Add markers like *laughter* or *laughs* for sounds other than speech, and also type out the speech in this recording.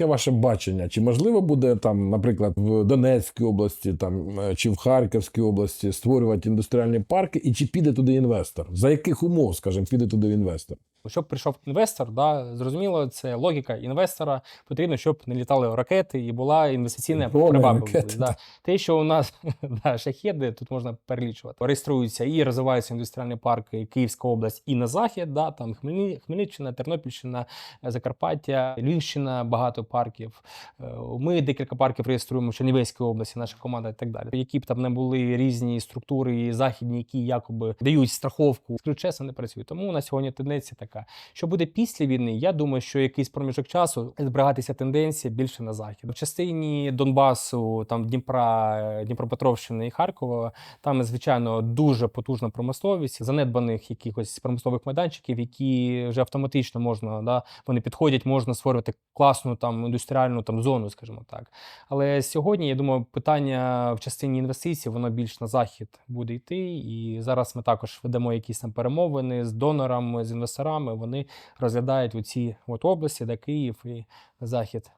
яке ваше бачення? Чи можливо буде там, наприклад, в Донецькій області там, е, чи в Харківській області створювати індустріальні парки, і чи піде туди інвестор? За яких умов, скажімо, піде туди інвестор? Щоб прийшов інвестор, да, зрозуміло, це логіка інвестора. Потрібно, щоб не літали ракети і була інвестиційна ракети, Да. Те, що у нас *laughs* да, шахеди, тут можна перелічувати. Реєструються і розвиваються індустріальні парки Київська область і на захід, да, там Хмельниччина, Тернопільщина, Закарпаття, Львівщина, багато парків. Е, Ми декілька парків реєструємо в Чернівецькій області, наша команда і так далі. Які б там не були різні структури західні, які якоби дають страховку, ключеса не працює. Тому на сьогодні тенденція така. Що буде після війни? Я думаю, що якийсь проміжок часу зберігатися тенденція більше на захід. В частині Донбасу, там Дніпра, е, Дніпропетровщини і Харкова, там звичайно дуже потужна промисловість, занедбаних якихось промислових майданчиків, які вже автоматично можна, да, вони підходять, можна створювати класну там індустріальну там зону, скажімо так. Але сьогодні я думаю, питання в частині інвестицій воно більш на захід буде йти. І зараз ми також ведемо якісь там перемовини з донорами, з інвесторами. Вони розглядають оці от області, де Київ і захід